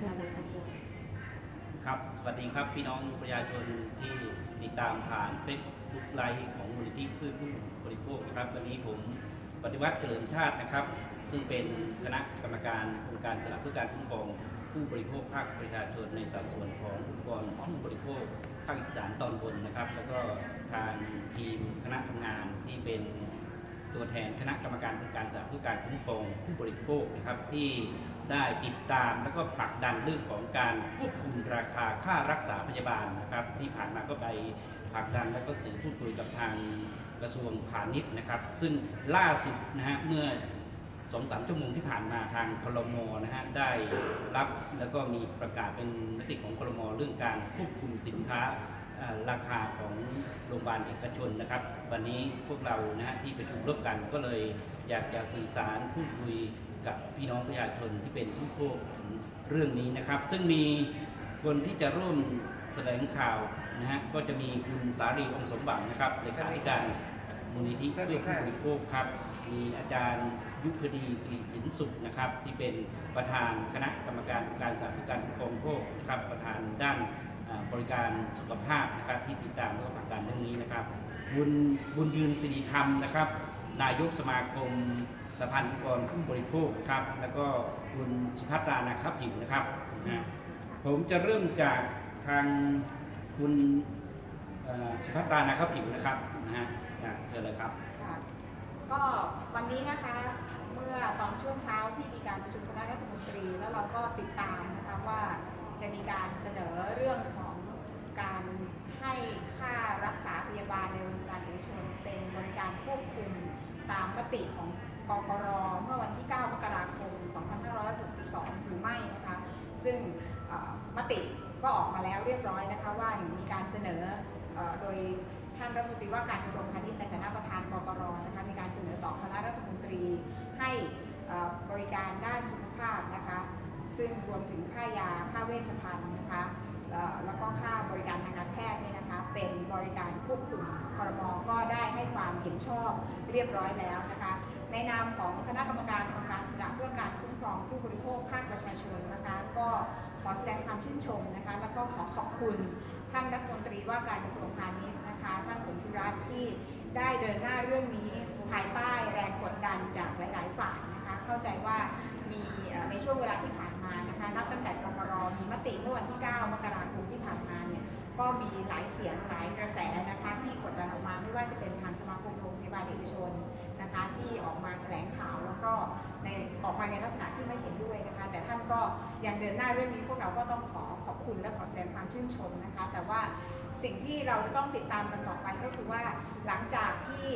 ชิญเลยค่ะครับ สวัสดีครับพี่น้องประชาชนที่ติดตามผ่านเฟซบุ๊กไลฟ์ของมูลนิธิเพื่อผู้บริโภคนะครับ วันนี้ผมปฏิวัติเฉลิมชาตินะครับ ซึ่งเป็นคณะกรรมการองค์การสนับเพื่อการคุ้มครองผู้บริโภคภาคประชาชนในสัดส่วนขององค์กรผู้บริโภคภาคอีสานตอนบนนะครับ แล้วก็ทางทีมคณะทำงานที่เป็นตัวแทนคณะกรรมการองค์การสนับเพื่อการคุ้มครองผู้บริโภคนะครับที่ ได้ติดตามแล้วก็ผลักดันเรื่องของการควบคุมราคาค่ารักษาพยาบาลนะครับ ที่ผ่านมาก็ไปผลักดันแล้วก็สื่อพูดคุยกับทางกระทรวงพาณิชย์นะครับ ซึ่งล่าสุดนะฮะเมื่อสองสามชั่วโมงที่ผ่านมาทางคลมนะฮะได้รับแล้วก็มีประกาศเป็นมติของคลมเรื่องการควบคุมสินค้าอ่าราคาของโรงพยาบาลเอกชนนะครับ วันนี้พวกเรานะฮะที่ประชุมร่วมกันก็เลยอยากจะสื่อสารพูดคุย กับพี่น้องประชาชนที่เป็นผู้โภคถึงเรื่องนี้นะครับ ซึ่งมีคนที่จะร่วมแสดงข่าวนะฮะก็จะมีคุณสารีองค์สมบัตินะครับเลขาธิการมูลนิธิเพื่อผู้บริโภคครับ มีอาจารย์ยุพดีสิริสินสุขนะครับ ที่เป็นประธานคณะกรรมการการสาธารณการคุ้มครองโภคนะครับประธานด้านบริการสุขภาพนะครับที่ติดตามและก็ผลักดันเรื่องนี้นะครับบุญบุญยืนสิริธรรมนะครับ นายกสมาคม สภาองค์กรผู้บริโภคครับแล้วก็คุณสุภัตรานะครับผิวนะครับนะผมจะเริ่มจากทางคุณสุภัตรานะครับผิวนะครับนะฮะเชิญเลยครับก็วันนี้นะคะเมื่อตอนช่วงเช้าที่มีการประชุมคณะรัฐมนตรี แล้วเราก็ติดตามนะคะว่าจะมีการเสนอเรื่องของการให้ค่ารักษาพยาบาลในโรงพยาบาลเอกชนเป็นบริการควบคุมตามมติของ กกรเมื่อวันที่ 9 มกราคม 2562 หรือไม่นะคะซึ่งมติก็ออกมาแล้วเรียบร้อยนะคะว่ามีการเสนออโดยท่านรัฐมนตรีว่าการกระทรวงพาณิชย์ในฐานะประธานกกรนะคะมีการเสนอต่อคณะรัฐมนตรีให้บริการด้านสุขภาพนะคะซึ่งรวมถึงค่ายาค่าเวชภัณฑ์นะคะแล้วก็ค่าบริการทางการแพทย์เนี่ยนะคะเป็นบริการควบคุมคอรมอก็ได้ให้ความเห็นชอบเรียบร้อยแล้วนะคะ ในนามของคณะกรรมการองค์การสนับเพื่อการคุ้มครองผู้บริโภคภาคประชาชนนะคะ ก็ขอแสดงความชื่นชมนะคะ แล้วก็ขอขอบคุณท่านรัฐมนตรีว่าการกระทรวงพาณิชย์นะคะท่านสนธิรัตน์ที่ได้เดินหน้าเรื่องนี้ภายใต้แรงกดดันจากหลาย ๆ ฝ่ายนะคะ เข้าใจว่ามีในช่วงเวลาที่ผ่านมานะคะ นับตั้งแต่กกรมีมติเมื่อวันที่ 9 มกราคมที่ผ่านมาเนี่ยก็มีหลายเสียงหลายกระแสนะคะที่กดดันออกมาไม่ว่าจะเป็นทางสมาคมโรง บาลเอกชนนะคะที่ออกมาแถลงข่าวแล้วก็ในออกมาในลักษณะที่ไม่เห็นด้วยนะคะ แต่ท่านก็ยังเดินหน้าเรื่องนี้พวกเราก็ต้องขอขอบคุณและขอแสดงความชื่นชมนะคะ แต่ว่าสิ่งที่เราจะต้องติดตามกันต่อไปก็คือว่าหลังจากที่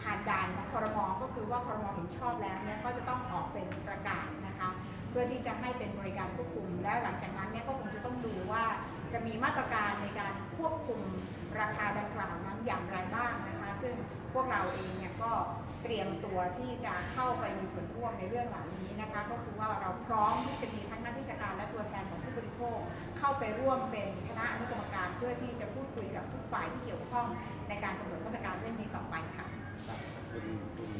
ผ่านด่านของคอรมอก็คือว่าคอรมอเห็นชอบแล้วเนี่ยก็จะต้องออกเป็นประกาศนะคะเพื่อที่จะให้เป็นบริการควบคุม และหลังจากนั้นเนี่ยก็คงจะต้องดูว่าจะมีมาตรการในการควบคุมราคาดังกล่าวนั้นอย่างไรบ้างนะคะ ซึ่งพวกเราเองเนี่ยก็เตรียมตัวที่จะเข้าไปมีส่วนร่วมในเรื่องเหล่านี้นะคะ ก็คือว่าเราพร้อมที่จะมีทั้งนักวิชาการและตัวแทนของผู้บริโภค เข้าไปร่วมเป็นคณะอนุกรรมการเพื่อที่จะพูดคุยกับทุกฝ่ายที่เกี่ยวข้องในการกำหนดมาตรการเรื่องนี้ต่อไปค่ะครับคุณคุณ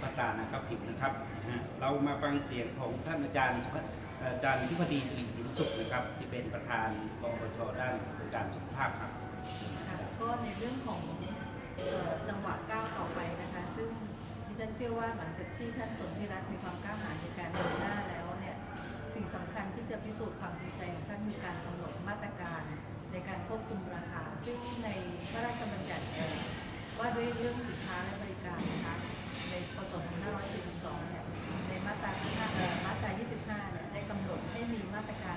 พัตรานะครับผิดนะครับนะฮะเรามาฟังเสียงของท่านอาจารย์สุภอาจารย์ทิพดีสิริสินสุขนะครับ ที่เป็นประธานกองประชด้านบริการสุขภาพครับค่ะก็ในเรื่องของเอ่อ จังหวะก้าวต่อไปนะคะ ซึ่งดิฉันเชื่อว่าหลังจากที่ท่านสนธิรัตน์มีความกล้าหาญในการเดินหน้าแล้วเนี่ยสิ่งสำคัญที่จะพิสูจน์ความจริงใจของท่านมีการกำหนดมาตรการในการควบคุมราคา ซึ่งในพระราชบัญญัติว่าด้วยเรื่องสินค้าและบริการนะคะในพศ2542เนี่ยในมาตรา15เออมาตรา 25เนี่ยได้กำหนดให้มีมาตรการ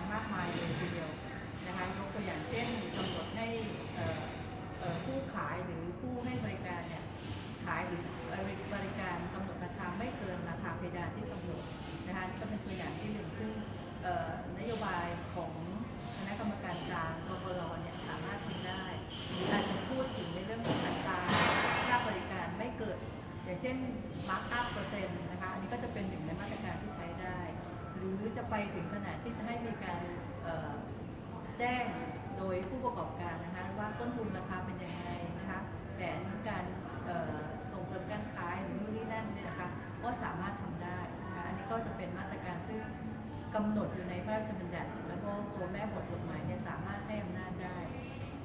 ไปถึงขนาดที่จะให้มีการแจ้งโดยผู้ประกอบการนะคะว่าต้นทุนราคาเป็นยังไงนะคะแผนการส่งเสริมการขายหรือนู่นนี่นั่นเนี่ยนะคะก็สามารถทำได้นะคะอันนี้ก็จะเป็นมาตรการซึ่งกำหนดอยู่ในพระราชบัญญัติ แล้วก็ตัวแม่บทกฎหมายเนี่ยสามารถให้อำนาจได้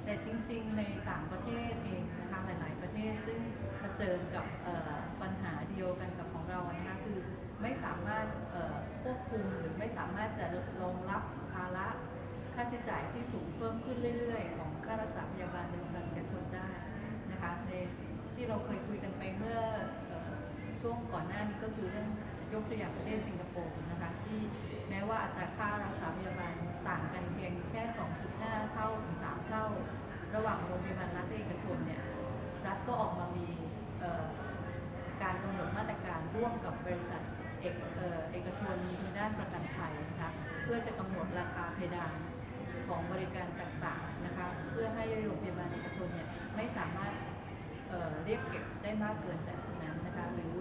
แต่จริงๆในต่างประเทศเองนะคะหลาย ๆ ประเทศซึ่งเผชิญกับเอ่อปัญหาเดียวกันกับของเรานะคะคือ ไม่สามารถควบคุมหรือไม่สามารถจะรองรับภาระค่าใช้จ่ายที่สูงเพิ่มขึ้นเรื่อย ๆ ของค่ารักษาพยาบาลในโรงพยาบาลเอกชนได้นะคะในที่เราเคยคุยกันไปเมื่ออช่วงก่อนหน้านี้ก็คือเรื่องยกตัวอย่างประเทศสิงคโปร์นะคะที่แม้ว่าอัตราค่ารักษาพยาบาลต่างกันเพียงแค่ 2.5 เท่าถึง 3 เท่า ระหว่างโรงพยาบาลรัฐและเอกชนเนี่ยรัฐก็ออกมามีการกำหนดมาตรการร่วมกับบริษัท เอกเอเอกชนในด้านประกันภัยนะคะเพื่อจะกำหนดราคาเพดานของบริการต่างๆนะคะเพื่อให้โรงพยาบาลเอกชนเนี่ยไม่สามารถเเรียกเก็บได้มากเกินจากนั้นนะคะหรือ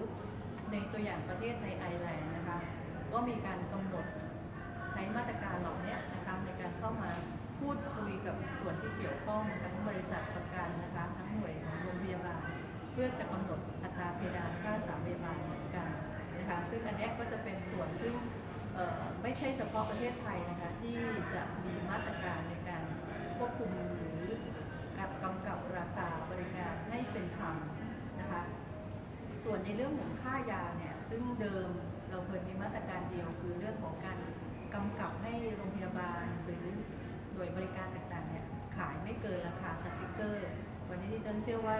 ในตัวอย่างประเทศในไอร์แลนด์นะคะก็มีการกำหนดใช้มาตรการเหล่านี้นะคะในการเข้ามาพูดคุยกับส่วนที่เกี่ยวข้องทั้งบริษัทประกันนะคะทั้งหน่วยของโรงพยาบาล เพื่อจะกำหนดอัตราเพดานค่ารักษาพยาบาลเหมือนกัน นะคะซึ่งอันนี้ก็จะเป็นส่วนซึ่งไม่ใช่เฉพาะประเทศไทยนะคะที่จะมีมาตรการในการควบคุมหรือกับกำกับราคาบริการให้เป็นธรรมนะคะส่วนในเรื่องของค่ายาเนี่ยซึ่งเดิมเราเคยมีมาตรการเดียวคือเรื่องของการกำกับให้โรงพยาบาลหรือหน่วยบริการต่างๆเนี่ยขายไม่เกินราคาสติกเกอร์ วันนี้ที่ฉันเชื่อว่า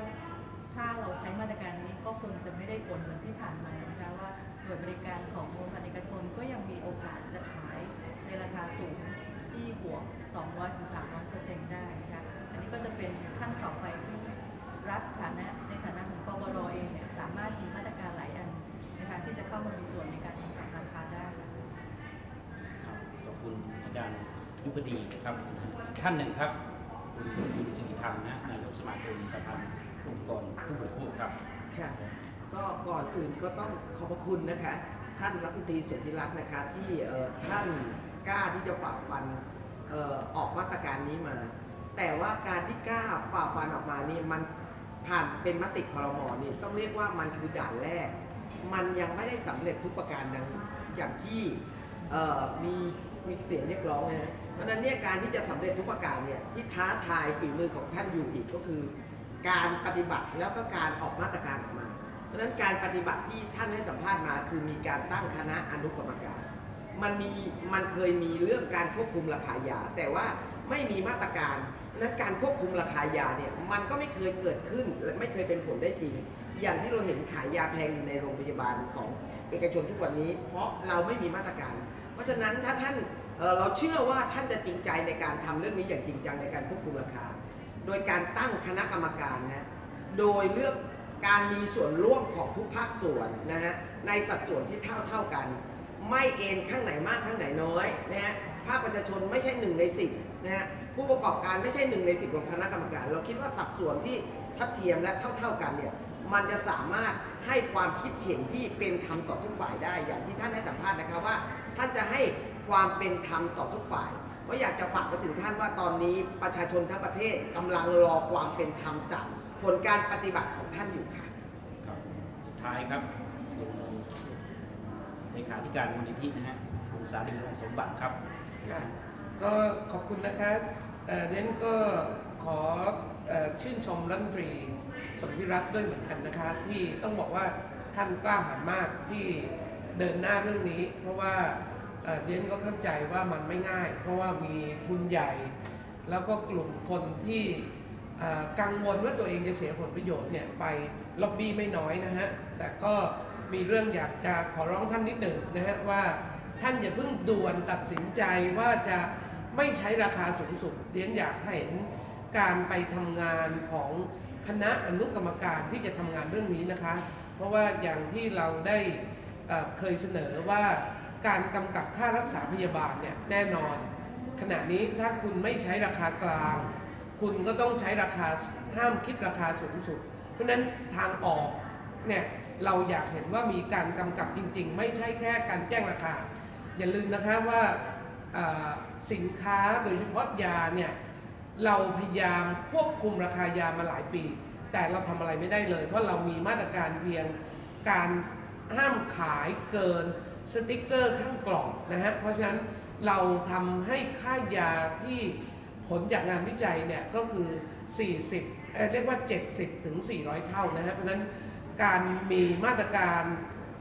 ถ้าเราใช้มาตรการนี้ก็คงจะไม่ได้ผลเหมือนที่ผ่านมานะคะว่า หน่วยบริการของโรงพยาบาลเอกชนก็ยังมีโอกาสจะขายในราคาสูงที่บวก200-300เปอร์เซ็นต์ได้นะคะ อันนี้ก็จะเป็นขั้นต่อไปซึ่งรัฐฐานะในฐานะของกบรเองเนี่ยสามารถมีมาตรการหลายอันนะคะที่จะเข้ามามีส่วนในการกำกับราคาได้ค่ะครับขอบคุณอาจารย์ยุพดีนะครับท่านหนึ่งครับคุณคุณสิริธรรมนะนายกสมาคมประธานองค์กรผู้บริโภคครับค่ะ ก็ก่อนอื่นก็ต้องขอบพระคุณนะคะ ท่านรัฐมนตรีสุทธิรัตน์นะคะ ที่เอ่อท่านกล้าที่จะฝ่าฟันเอ่อออกมาตรการนี้มา แต่ว่าการที่กล้าฝ่าฟันออกมานี่มันผ่านเป็นมติคอรมอนี่ต้องเรียกว่ามันคือด่านแรก มันยังไม่ได้สำเร็จทุกประการดังอย่างที่เอ่อมีมีเสียงเรียกร้องนะเพราะนั้นเนี่ยการที่จะสำเร็จทุกประการเนี่ยที่ท้าทายฝีมือของท่านอยู่อีกก็คือ การปฏิบัติแล้วก็การออกมาตรการออกมา ราะฉะนั้นการปฏิบัติที่ท่านให้สัมภาษณ์มา คือมีการตั้งคณะอนุกรรมการ มันมีมันเคยมีเรื่องการควบคุมราคายา แต่ว่าไม่มีมาตรการนั้นการควบคุมราคายาเนี่ยมันก็ไม่เคยเกิดขึ้นและไม่เคยเป็นผลได้จริง อย่างที่เราเห็นขายยาแพงอยู่ในโรงพยาบาลของเอกชนทุกวันนี้ เพราะเราไม่มีมาตรการ เพราะฉะนั้นถ้าท่านเเราเชื่อว่าท่านจะจริงใจในการทำเรื่องนี้อย่างจริงจังในการควบคุมราคา โดยการตั้งคณะกรรมการนะโดยเลือก การมีส่วนร่วมของทุกภาคส่วนนะฮะในสัดส่วนที่เท่าเท่ากัน ไม่เอ็นข้างไหนมากข้างไหนน้อยนะฮะภาคประชาชนไม่ใช่หนึ่งในสิบนะฮะผู้ประกอบการไม่ใช่หนึ่งในสิบของคณะกรรมการ เราคิดว่าสัดส่วนที่ทัดเทียมและเท่าเท่ากันเนี่ยมันจะสามารถให้ความคิดเห็นที่เป็นธรรมต่อทุกฝ่ายได้ อย่างที่ท่านให้สัมภาษณ์นะครับว่า ท่านจะให้ความเป็นธรรมต่อทุกฝ่ายเพราอยากจะฝากไปถึงท่านว่าตอนนี้ประชาชนทั้งประเทศกำลังรอความเป็นธรรมจาก ผลการปฏิบัติของท่านอยู่ค่ะ ครับสุดท้ายครับคุณเลขาธิการมูลนิธินะฮะคุณสาลีวงศ์สมบัติครับค่ะก็ขอบคุณนะคะเอ่อเน้นก็ขอเอ่อชื่นชมรัฐมนตรีสนธิรัตน์ด้วยเหมือนกันนะคะที่ต้องบอกว่าท่านกล้าหาญมากที่เดินหน้าเรื่องนี้ เพราะว่าเอ่อเน้นก็เข้าใจว่ามันไม่ง่าย เพราะว่ามีทุนใหญ่ แล้วก็กลุ่มคนที่เอ่อ กังวลว่าตัวเองจะเสียผลประโยชน์เนี่ยไปล็อบบี้ไม่น้อยนะฮะ แต่ก็มีเรื่องอยากจะขอร้องท่านนิดหนึ่งนะฮะว่าท่านอย่าเพิ่งด่วนตัดสินใจว่าจะไม่ใช้ราคาสูงสุดเรียนอยากเห็นการไปทำงานของคณะอนุกรรมการที่จะทำงานเรื่องนี้นะคะ เพราะว่าอย่างที่เราได้เอ่อเคยเสนอว่าการกำกับค่ารักษาพยาบาลเนี่ยแน่นอน ขณะนี้ถ้าคุณไม่ใช้ราคากลาง คุณก็ต้องใช้ราคาห้ามคิดราคาสูงสุด เพราะฉะนั้นทางออกเนี่ยเราอยากเห็นว่ามีการกำกับจริง ๆ ไม่ใช่แค่การแจ้งราคา อย่าลืมนะคะว่าสินค้าโดยเฉพาะยาเนี่ยเราพยายามควบคุมราคายามาหลายปี แต่เราทำอะไรไม่ได้เลย เพราะเรามีมาตรการเพียงการห้ามขายเกินสติกเกอร์ข้างกล่องนะฮะเพราะฉะนั้นเราทำให้ค่ายาที่ ผลจากงานวิจัยเนี่ยก็คือ 40เอเรียกว่า 70 ถึง 400 เท่านะฮะเพราะนั้นการมีมาตรการ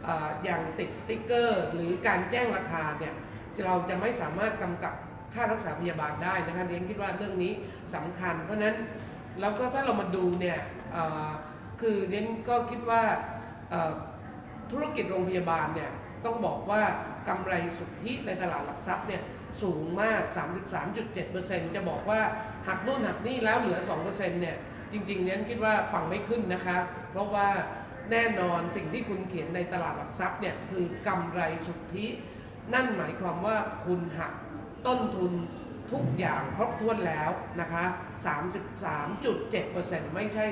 ออย่างติดสติกเกอร์ หรือการแจ้งราคาเนี่ยเราจะไม่สามารถกำกับค่ารักษาพยาบาลได้นะคะเรียนคิดว่าเรื่องนี้สำคัญ เพราะนั้นแล้วก็ถ้าเรามาดูเนี่ยคือเรียนก็คิดว่าธุรกิจโรงพยาบาลเนี่ยต้องบอกว่ากำไรสุทธิในตลาดหลักทรัพย์เนี่ย สูงมาก 33.7%จะบอกว่าหักนู่นหักนี่แล้วเหลือ 2%เนี่ย จริงๆเนี้ยคิดว่าฟังไม่ขึ้นนะคะ เพราะว่าแน่นอนสิ่งที่คุณเขียนในตลาดหลักทรัพย์เนี่ยคือกำไรสุทธิ นั่นหมายความว่าคุณหักต้นทุนทุกอย่างครบถ้วนแล้วนะคะ 33.7%ไม่ใช่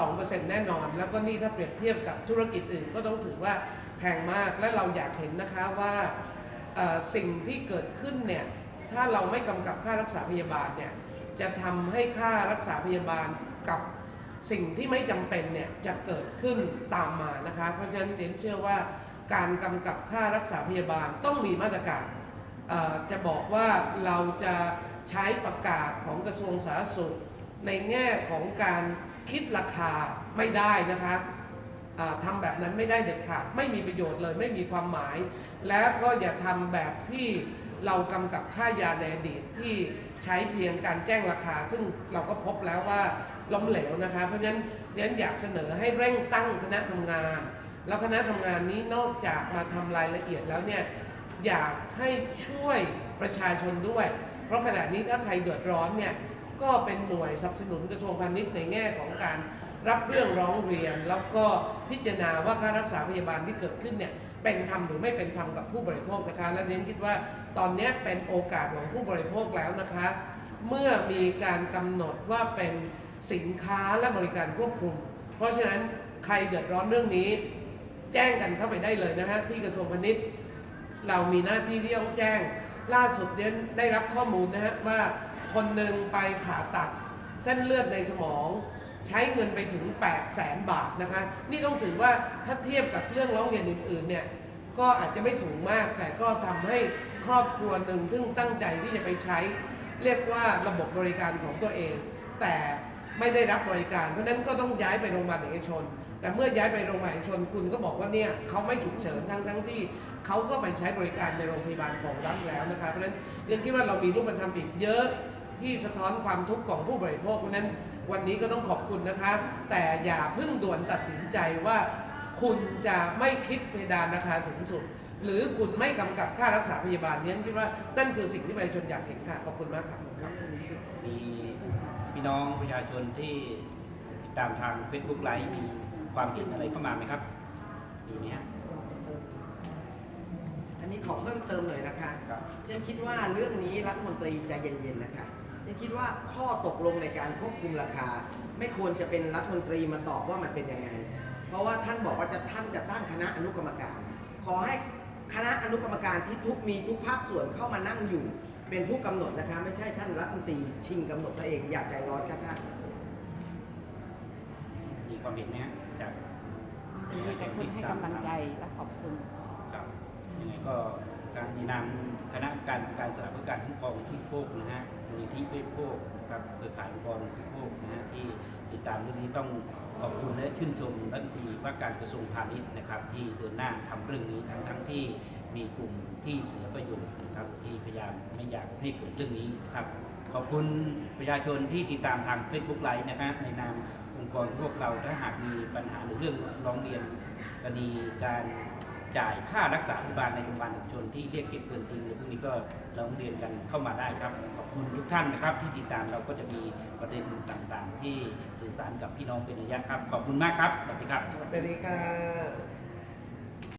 2%แน่นอน แล้วก็นี่ถ้าเปรียบเทียบกับธุรกิจอื่นก็ต้องถือว่าแพงมาก และเราอยากเห็นนะคะว่า สิ่งที่เกิดขึ้นเนี่ยถ้าเราไม่กำกับค่ารักษาพยาบาลเนี่ยจะทำให้ค่ารักษาพยาบาลกับสิ่งที่ไม่จำเป็นเนี่ยจะเกิดขึ้นตามมานะคะ เพราะฉะนั้นเรนเชื่อว่าการกำกับค่ารักษาพยาบาลต้องมีมาตรการจะบอกว่าเราจะใช้ประกาศของกระทรวงสาธารณสุข ในแง่ของการคิดราคาไม่ได้นะคะ อ่าทำแบบนั้นไม่ได้เด็ดขาดไม่มีประโยชน์เลยไม่มีความหมาย และก็อย่าทำแบบที่เรากำกับค่ายาในอดีตที่ใช้เพียงการแจ้งราคา ซึ่งเราก็พบแล้วว่าล้มเหลวนะคะ เพราะฉะนั้นเรียนอยากเสนอให้เร่งตั้งคณะทำงาน แล้วคณะทำงานนี้นอกจากมาทำรายละเอียดแล้วเนี่ยอยากให้ช่วยประชาชนด้วย เพราะขณะนี้ถ้าใครเดือดร้อนเนี่ยก็เป็นหน่วยสนับสนุนกระทรวงพาณิชย์ในแง่ของการ รับเรื่องร้องเรียน แล้วก็พิจารณาว่าค่ารักษาพยาบาลที่เกิดขึ้นเนี่ยเป็นธรรมหรือไม่เป็นธรรมกับผู้บริโภคนะคะ และเน้นคิดว่าตอนนี้เป็นโอกาสของผู้บริโภคแล้วนะคะ เมื่อมีการกำหนดว่าเป็นสินค้าและบริการควบคุม เพราะฉะนั้นใครเดือดร้อนเรื่องนี้ แจ้งกันเข้าไปได้เลยนะฮะที่กระทรวงพาณิชย์ เรามีหน้าที่ที่ต้องแจ้ง ล่าสุดเดนได้รับข้อมูลนะฮะว่าคนหนึ่งไปผ่าตัดเส้นเลือดในสมอง ใช้เงินไปถึง 8 0 0แสนบาทนะคะ นี่ต้องถือว่าถ้าเทียบกับเรื่องร้องเรียนอื่นๆเนี่ยก็อาจจะไม่สูงมาก แต่ก็ทำให้ครอบครัวหนึ่งซึ่งตั้งใจที่จะไปใช้ เรียกว่าระบบบริการของตัวเอง แต่ไม่ได้รับบริการ เพราะฉะนั้นก็ต้องย้ายไปโรงพยาบาลเอกชน แต่เมื่อย้ายไปโรงพยาบาลเอกชนคุณก็บอกว่าเนี่ยเขาไม่ฉุกเฉินทั้งทั้งที่เขาก็ไปใช้บริการในโรงพยาบาลของรัฐแล้วนะคะเพราะฉะนั้นเรียนคิดว่าเรามีรูปธรรมอีกเยอะที่สะท้อนความทุกข์ของผู้บริโภคเพราะนั้น วันนี้ก็ต้องขอบคุณนะคะ แต่อย่าเพิ่งด่วนตัดสินใจว่า คุณจะไม่คิดเพดานราคาสูงสุด หรือคุณไม่กำกับค่ารักษาพยาบาลเนี้คิดว่านั่นคือสิ่งที่ประชาชนอยากเห็นค่ะ ขอบคุณมากครับครับมีพี่น้องประชาชนที่ติดตามทาง Facebook ไลฟ์มีความเห็นอะไรเข้ามาไหมครับมีไหมฮะอันนี้ขอเพิ่มเติมหน่อยนะคะครับฉันคิดว่าเรื่องนี้รัฐมนตรีใจเย็นๆนะคะ ฉันคิดว่าข้อตกลงในการควบคุมราคา ไม่ควรจะเป็นรัฐมนตรีมาตอบว่ามันเป็นยังไง เพราะว่าท่านบอกว่าจะท่านจะตั้งคณะอนุกรรมการ ขอให้คณะอนุกรรมการที่ทุกมีทุกภาคส่วนเข้ามานั่งอยู่ เป็นผู้กำหนดนะคะ ไม่ใช่ท่านรัฐมนตรีชิงกำหนดตัวเองอย่าใจร้อนค่ะท่านมีความเห็นไหมฮะจากขอบคุณให้กำลังใจและขอบคุณครับยังไงก็การมีนามคณะการการสนับสนุนการคุ้มครองผู้บริโภคนะฮะ มูลนิธิผู้บริโภคครับเครือข่ายองค์กรผู้บริโภคนะฮะที่ติดตามเรื่องนี้ต้องขอบคุณและชื่นชมรัฐมนตรีว่าการกระทรวงพาณิชย์นะครับ ที่เดินหน้าทำเรื่องนี้ทั้งทั้งที่มีกลุ่มที่เสียประโยชน์นะครับที่พยายามไม่อยากให้เกิดเรื่องนี้นะครับ ขอบคุณประชาชนที่ติดตามทาง Facebook ไลฟ์นะครับในนามองค์กรพวกเราถ้าหากมีปัญหาหรือเรื่องร้องเรียนคดีการ จ่ายค่ารักษาพยาบาลในโรงพยาบาลเอกชนที่เรียกเก็บเกินจริงหรือพวกนี้ก็ร้องเรียนกันเข้ามาได้ครับ ขอบคุณทุกท่านนะครับ ที่ติดตามเราก็จะมีประเด็นต่างๆ ที่สื่อสารกับพี่น้องเป็นระยะครับ ขอบคุณมากครับ สวัสดีครับ สวัสดีค่ะ